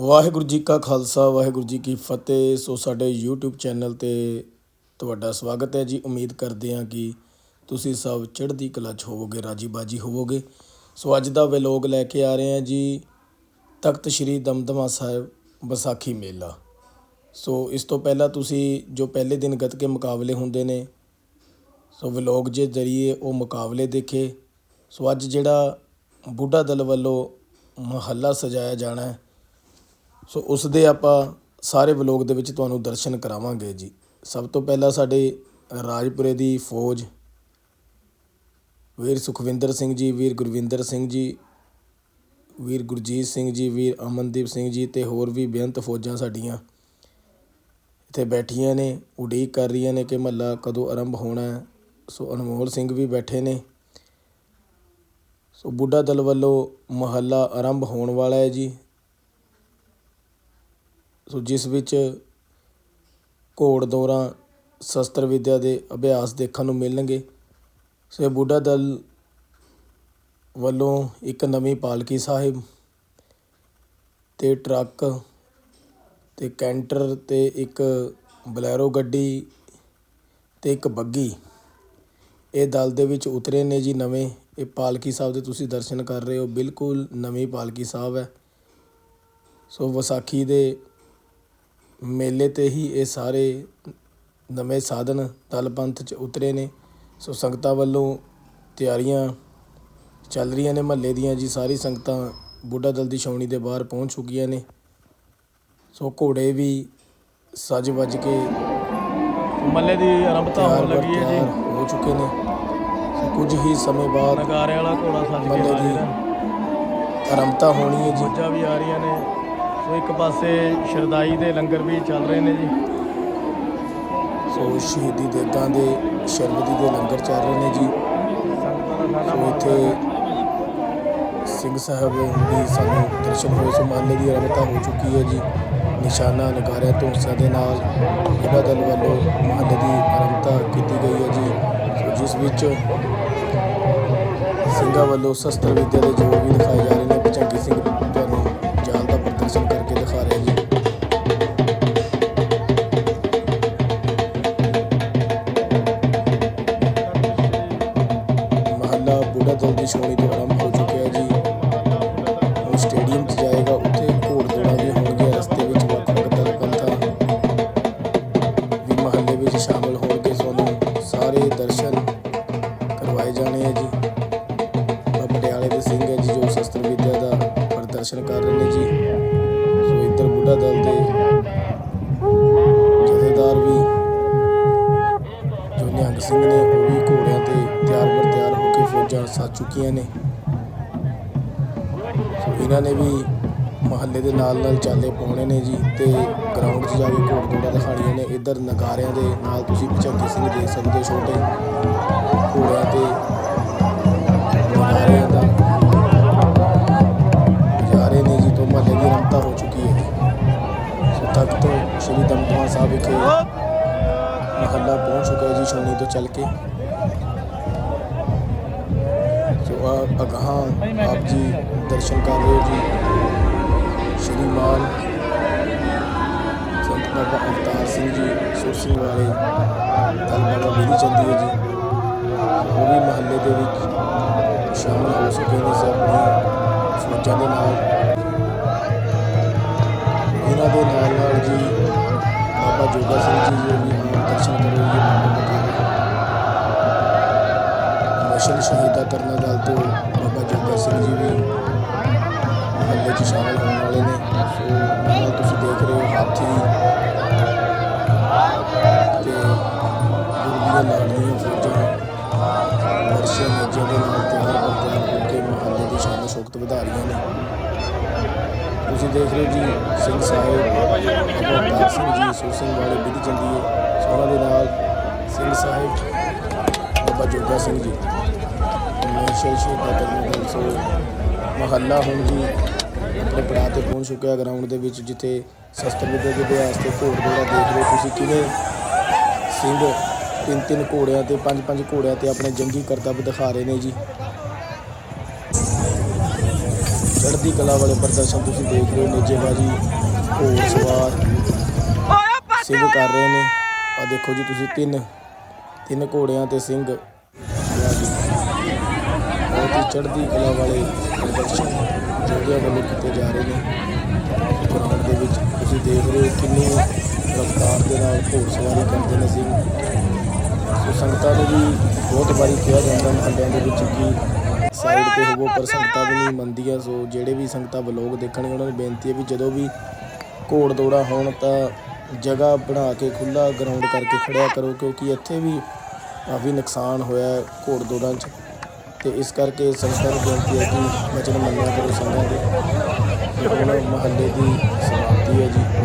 ਵਾਹਿਗੁਰੂ ਜੀ ਕਾ ਖਾਲਸਾ, ਵਾਹਿਗੁਰੂ ਜੀ ਕੀ ਫਤਿਹ। ਸੋ ਸਾਡੇ YouTube channel ਤੇ ਤੁਹਾਡਾ ਸਵਾਗਤ ਹੈ ਜੀ। ਉਮੀਦ ਕਰਦੇ ਹਾਂ ਕਿ ਤੁਸੀਂ ਸਭ ਚੜ੍ਹਦੀ ਕਲਾ 'ਚ ਹੋਵੋਗੇ ਰਾਜੀ ਬਾਜੀ ਹੋਵੋਗੇ। ਸੋ ਅੱਜ ਦਾ ਵਲੋਗ ਲੈ ਕੇ ਆ ਰਹੇ ਹਾਂ ਜੀ, ਤਖਤ ਸ੍ਰੀ ਦਮਦਮਾ ਸਾਹਿਬ ਵਿਸਾਖੀ ਮੇਲਾ। ਸੋ ਇਸ ਤੋਂ ਪਹਿਲਾਂ ਤੁਸੀਂ ਜੋ ਪਹਿਲੇ ਦਿਨ ਗੱਤਕੇ ਮੁਕਾਬਲੇ ਹੁੰਦੇ ਨੇ, ਸੋ ਵਲੋਗ ਦੇ ਜ਼ਰੀਏ ਉਹ ਮੁਕਾਬਲੇ ਦੇਖੇ। ਸੋ ਅੱਜ ਜਿਹੜਾ ਬੁੱਢਾ ਦਲ ਵੱਲੋਂ ਮਹੱਲਾ ਸਜਾਇਆ ਜਾਣਾ ਹੈ ਸੋ ਉਸ ਦੇ ਆਪਾਂ ਸਾਰੇ ਵਲੋਗ ਦੇ ਵਿੱਚ ਤੁਹਾਨੂੰ ਦਰਸ਼ਨ ਕਰਾਵਾਂਗੇ ਜੀ। ਸਭ ਤੋਂ ਪਹਿਲਾਂ ਸਾਡੇ ਰਾਜਪੁਰੇ ਦੀ ਫੌਜ, ਵੀਰ ਸੁਖਵਿੰਦਰ ਸਿੰਘ ਜੀ, ਵੀਰ ਗੁਰਵਿੰਦਰ ਸਿੰਘ ਜੀ, ਵੀਰ ਗੁਰਜੀਤ ਸਿੰਘ ਜੀ, ਵੀਰ ਅਮਨਦੀਪ ਸਿੰਘ ਜੀ ਤੇ ਹੋਰ ਵੀ ਬੇਅੰਤ ਫੌਜਾਂ ਸਾਡੀਆਂ ਇੱਥੇ ਬੈਠੀਆਂ ਨੇ, ਉਡੀਕ ਕਰ ਰਹੀਆਂ ਨੇ ਕਿ ਮਹੱਲਾ ਕਦੋਂ ਆਰੰਭ ਹੋਣਾ ਹੈ। ਸੋ ਅਨਮੋਲ ਸਿੰਘ ਵੀ ਬੈਠੇ ਨੇ। ਸੋ ਬੁੱਢਾ ਦਲ ਵੱਲੋਂ ਮਹੱਲਾ ਆਰੰਭ ਹੋਣ ਵਾਲਾ ਹੈ ਜੀ। ਸੋ ਜਿਸ ਵਿੱਚ ਘੋੜ ਦੌੜਾਂ ਸ਼ਸਤਰ ਵਿੱਦਿਆ ਦੇ ਅਭਿਆਸ ਦੇਖਣ ਨੂੰ ਮਿਲਣਗੇ। ਸੋ ਇਹ ਬੁੱਢਾ ਦਲ ਵੱਲੋਂ ਇੱਕ ਨਵੀਂ ਪਾਲਕੀ ਸਾਹਿਬ ਤੇ ਟਰੱਕ ਤੇ ਕੈਂਟਰ ਤੇ ਇੱਕ ਬਲੈਰੋ ਗੱਡੀ ਤੇ ਇੱਕ ਬੱਗੀ ਇਹ ਦਲ ਦੇ ਵਿੱਚ ਉਤਰੇ ਨੇ ਜੀ ਨਵੇਂ। ਇਹ ਪਾਲਕੀ ਸਾਹਿਬ ਦੇ ਤੁਸੀਂ ਦਰਸ਼ਨ ਕਰ ਰਹੇ ਹੋ। ਬਿਲਕੁਲ ਨਵੀਂ ਪਾਲਕੀ ਸਾਹਿਬ ਹੈ। ਸੋ ਵਿਸਾਖੀ ਦੇ ਮੇਲੇ ਤੇ ਹੀ ਇਹ ਸਾਰੇ ਨਵੇਂ ਸਾਧਨ ਦਲ ਪੰਥ 'ਚ ਉਤਰੇ ਨੇ। ਸੋ ਸੰਗਤਾਂ ਵੱਲੋਂ ਤਿਆਰੀਆਂ ਚੱਲ ਰਹੀਆਂ ਨੇ। ਮਹੱਲੇ ਦੀਆਂ ਜੀ ਸਾਰੀ ਸੰਗਤਾਂ ਬੁੱਢਾ ਦਲ ਦੀ ਛਾਉਣੀ ਦੇ ਬਾਹਰ ਪਹੁੰਚ ਚੁੱਕੀਆਂ ਨੇ। ਸੋ ਘੋੜੇ ਵੀ ਸੱਜ ਵੱਜ ਕੇ ਮੱਲੇ ਦੀ ਆਰੰਭਤਾ ਹੋਣ ਲੱਗੀ ਹੈ ਜੀ। ਹੋ ਚੁੱਕੇ ਨੇ। ਸੋ ਕੁਝ ਹੀ ਸਮੇਂ ਬਾਅਦ ਨਗਾਰੇ ਵਾਲਾ ਘੋੜਾ ਸੱਜ ਕੇ ਮੱਲੇ ਦੀ ਹਾਜ਼ਰ ਹੈ ਆਰੰਭਤਾ ਹੋਣੀ ਹੈ ਜੀ। ਮੱਝਾਂ ਵੀ ਆ ਰਹੀਆਂ ਨੇ। ਸੋ ਇੱਕ ਪਾਸੇ ਸ਼ਰਦਾਈ ਦੇ ਲੰਗਰ ਵੀ ਚੱਲ ਰਹੇ ਨੇ ਜੀ। ਸੋ ਸ਼ਹੀਦੀ ਦੇਗਾਂ ਦੇ ਸ਼ਰਬਤੀ ਦੇ ਲੰਗਰ ਚੱਲ ਰਹੇ ਨੇ ਜੀ। ਸੋ ਇੱਥੇ ਸਿੰਘ ਸਾਹਿਬ ਦੀ ਸਾਨੂੰ ਦਰਸ਼ਨ ਹੋਏ, ਸੋ ਮਾਲੇ ਦੀ ਆਰੰਭਤਾ ਹੋ ਚੁੱਕੀ ਹੈ ਜੀ। ਨਿਸ਼ਾਨਾ ਨਗਾਰਿਆਂ ਧੌਂਸਿਆਂ ਦੇ ਨਾਲ ਜਿਹੜਾ ਦਲ ਵੱਲੋਂ ਮਹੱਲੇ ਦੀ ਆਰੰਭਤਾ ਕੀਤੀ ਗਈ ਹੈ ਜੀ। ਸੋ ਜਿਸ ਵਿੱਚ ਸਿੰਘਾਂ ਵੱਲੋਂ ਸ਼ਸਤਰ ਵਿੱਦਿਆ ਦੇ ਜੋਰ ਵੀ ਦਿਖਾਏ ਜਾ ਰਹੇ ਨੇ, ਭਚੰਗੀ ਸਿੰਘ ਤੁਹਾਨੂੰ ਕਰਵਾਏ ਜਾਣੇ ਆ ਜੀ। ਆਹ ਪਟਿਆਲੇ ਦੇ ਸਿੰਘ ਹੈ ਜੀ, ਜੋ ਸ਼ਸਤਰ ਵਿੱਦਿਆ ਦਾ ਪ੍ਰਦਰਸ਼ਨ ਕਰ ਰਹੇ ਨੇ ਜੀ। ਸੋ ਇੱਧਰ ਬੁੱਢਾ ਦਲ ਦੇ ਜਥੇਦਾਰ ਵੀ, ਜੋ ਨਿਹੰਗ ਸਿੰਘ ਨੇ, ਉਹ ਵੀ ਘੋੜਿਆਂ ਤੇ ਤਿਆਰ ਪਰ ਤਿਆਰ ਹੋ ਕੇ ਫੌਜਾਂ ਸੱਜ ਚੁੱਕੀਆਂ ਨੇ। ਸੋ ਇਹਨਾਂ ਨੇ ਵੀ ਮਹੱਲੇ ਦੇ ਨਾਲ ਨਾਲ ਚਾਲੇ ਪਾਉਣੇ ਨੇ ਜੀ ਤੇ ਗਰਾਊਂਡ 'ਚ ਜਾ ਕੇ ਘੋੜ ਘੋੜਾ ਦਿਖਾਣੀਆਂ ਨੇ। ਇੱਧਰ ਨਗਾਰਿਆਂ ਦੇ ਨਾਲ ਤੁਸੀਂ ਭਚੰਗੀ ਸਿੰਘ ਦੇਖ ਸਕਦੇ ਹੋ ਛੋਟੇ। ਘੋੜਿਆਂ ਤੇ ਨਗਾਰਿਆਂ ਦਾ ਨਜ਼ਾਰੇ ਨੇ ਜੀ ਤੋਂ ਮਹੱਲੇ ਦੀ ਰਮਤਾ ਹੋ ਚੁੱਕੀ ਹੈ ਸੋ ਤਖਤ ਸ਼੍ਰੀ ਦਮਦਮਾ ਸਾਹਿਬ ਵਿਖੇ ਮਹੱਲਾ ਪਹੁੰਚ ਚੁੱਕਾ ਹੈ ਜੀ ਛਾਉਣੀ ਤੋਂ ਚੱਲ ਕੇ ਸੋ ਆ ਅਗਾਹਾਂ ਆਪ ਜੀ ਦਰਸ਼ਨ ਕਰ ਰਹੇ ਹੋ ਜੀ ਸ਼੍ਰੀਮਾਨ ਸੰਤ ਬਾਬਾ ਅਵਤਾਰ ਸਿੰਘ ਜੀ ਸੁਰ ਸਿੰਘ ਵਾਲੇ ਧੰਨ ਬਾਬਾ ਬੀਰੀ ਚੰਦੀ ਜੀ ਉਹ ਵੀ ਮਹੱਲੇ ਦੇ ਵਿੱਚ ਸ਼ਾਮਲ ਹੋ ਸਕੇ ਨੇ ਸੇ ਆਪਣੀ ਫੌਜਾਂ ਦੇ ਨਾਲ। ਇਹਨਾਂ ਦੇ ਨਾਲ ਨਾਲ ਜੀ ਬਾਬਾ ਜੋਗਾ ਸਿੰਘ ਜੀ ਜੀ ਵੀ ਆਪ ਦਰਸ਼ਨ ਕਰੋ ਜੀ ਬਾਬਾ ਸ਼ਹੀਦਾ ਕਰਨਾ ਦਲ ਤੋਂ ਬਾਬਾ ਜੋਗਾ ਸਿੰਘ ਜੀ ਵੀ ਮਹੱਲੇ 'ਚ ਸ਼ਾਮਲ ਹੋਣ ਵਾਲੇ ਨੇ। ਸੋ ਨਾਲ ਤੁਸੀਂ ਦੇਖ ਰਹੇ ਹੋ ਹਾਥੀ ਤੁਸੀਂ ਦੇਖ ਰਹੇ ਹੋ ਜੀ, ਸਿੰਘ ਸਾਹਿਬ ਬਾਬਾ ਅਵਤਾਰ ਸਿੰਘ ਜੀ ਸੋ ਸਿੰਘ ਵਾਲੇ ਵਿਧੀ ਚੰਦੀਏ ਸੋ ਉਹਨਾਂ ਦੇ ਨਾਲ ਸਿੰਘ ਸਾਹਿਬ, ਬਾਬਾ ਜੋਗਾ ਸਿੰਘ ਜੀ। ਨਸ਼ੇ ਸ਼ਹੀਦਾਂ ਕਰਨ ਦਲ ਸੋ ਮਹੱਲਾ ਹੁਣ ਜੀ, ਆਪਣੇ ਪੜਾਅ ਤੇ ਪਹੁੰਚ ਚੁੱਕਿਆ ਗਰਾਊਂਡ ਦੇ ਵਿੱਚ, ਜਿੱਥੇ ਸ਼ਸਤਰ ਵਿੱਦਿਆ ਦੇ ਅਭਿਆਸ ਤੇ ਘੋੜ ਦੌੜਾ ਦੇਖ ਰਹੇ ਹੋ ਤੁਸੀਂ ਕਿਵੇਂ ਸਿੰਘ ਤਿੰਨ ਤਿੰਨ ਘੋੜਿਆਂ ਤੇ, ਪੰਜ ਪੰਜ ਘੋੜਿਆਂ ਤੇ ਆਪਣੇ ਜੰਗੀ ਕਰਤੱਵ ਦਿਖਾ ਰਹੇ ਨੇ ਜੀ। ਚੜ੍ਹਦੀ ਕਲਾ ਵਾਲੇ ਪ੍ਰਦਰਸ਼ਨ ਤੁਸੀਂ ਦੇਖ ਰਹੇ ਹੋ ਨੇਜੇਬਾਜੀ ਘੋੜ ਸਵਾਰ ਸਿੰਘ ਕਰ ਰਹੇ ਨੇ। ਆ ਦੇਖੋ ਜੀ ਤੁਸੀਂ ਤਿੰਨ ਤਿੰਨ ਘੋੜਿਆਂ ਤੇ ਸਿੰਘ। ਬਹੁਤ ਹੀ ਚੜ੍ਹਦੀ ਕਲਾ ਵਾਲੇ ਪ੍ਰਦਰਸ਼ਨ ਜੋਧਿਆਂ ਵੱਲੋਂ ਕੀਤੇ ਜਾ ਰਹੇ ਨੇ। ਗਰਾਊਂਡ ਦੇ ਵਿੱਚ ਤੁਸੀਂ ਦੇਖ ਰਹੇ ਹੋ ਕਿੰਨੀ ਰਫ਼ਤਾਰ ਦੇ ਨਾਲ ਘੋੜ ਸਵਾਰੀ ਕਰਦੇ ਨੇ ਸਿੰਘ। ਸੋ ਸੰਗਤਾਂ ਨੂੰ ਵੀ ਬਹੁਤ ਵਾਰੀ ਕਿਹਾ ਜਾਂਦਾ ਮਹੱਲਿਆਂ ਦੇ ਵਿੱਚ ਕਿ ਸਾਈਡ ਤੇ ਹੋਵੋ ਪਰ ਸੰਗਤਾਂ ਵੀ ਨਹੀਂ ਮੰਨਦੀਆਂ ਸੋ ਜਿਹੜੇ ਵੀ ਸੰਗਤਾਂ ਵਲੋਗ ਦੇਖਣਗੇ ਉਹਨਾਂ ਨੂੰ ਬੇਨਤੀ ਹੈ ਵੀ ਜਦੋਂ ਵੀ ਘੋੜ ਦੌੜਾ ਹੋਣ ਤਾਂ ਜਗ੍ਹਾ ਬਣਾ ਕੇ ਖੁੱਲਾ ਗਰਾਊਂਡ ਕਰਕੇ ਖੜਿਆ ਕਰੋ ਕਿਉਂਕਿ ਇੱਥੇ ਵੀ ਕਾਫੀ ਨੁਕਸਾਨ ਹੋਇਆ ਘੋੜ ਦੌੜਾਂ 'ਚ। ਤੇ ਇਸ ਕਰਕੇ ਸੰਗਤਾਂ ਨੂੰ ਬੇਨਤੀ ਹੈ ਕਿ ਵਚਨ ਮੰਨਿਆ ਕਰੋ ਸੰਗਤਾਂ ਦੇ ਹੁਣ ਮਹੱਲੇ ਦੀ ਸਮਾਪਤੀ ਹੈ ਜੀ।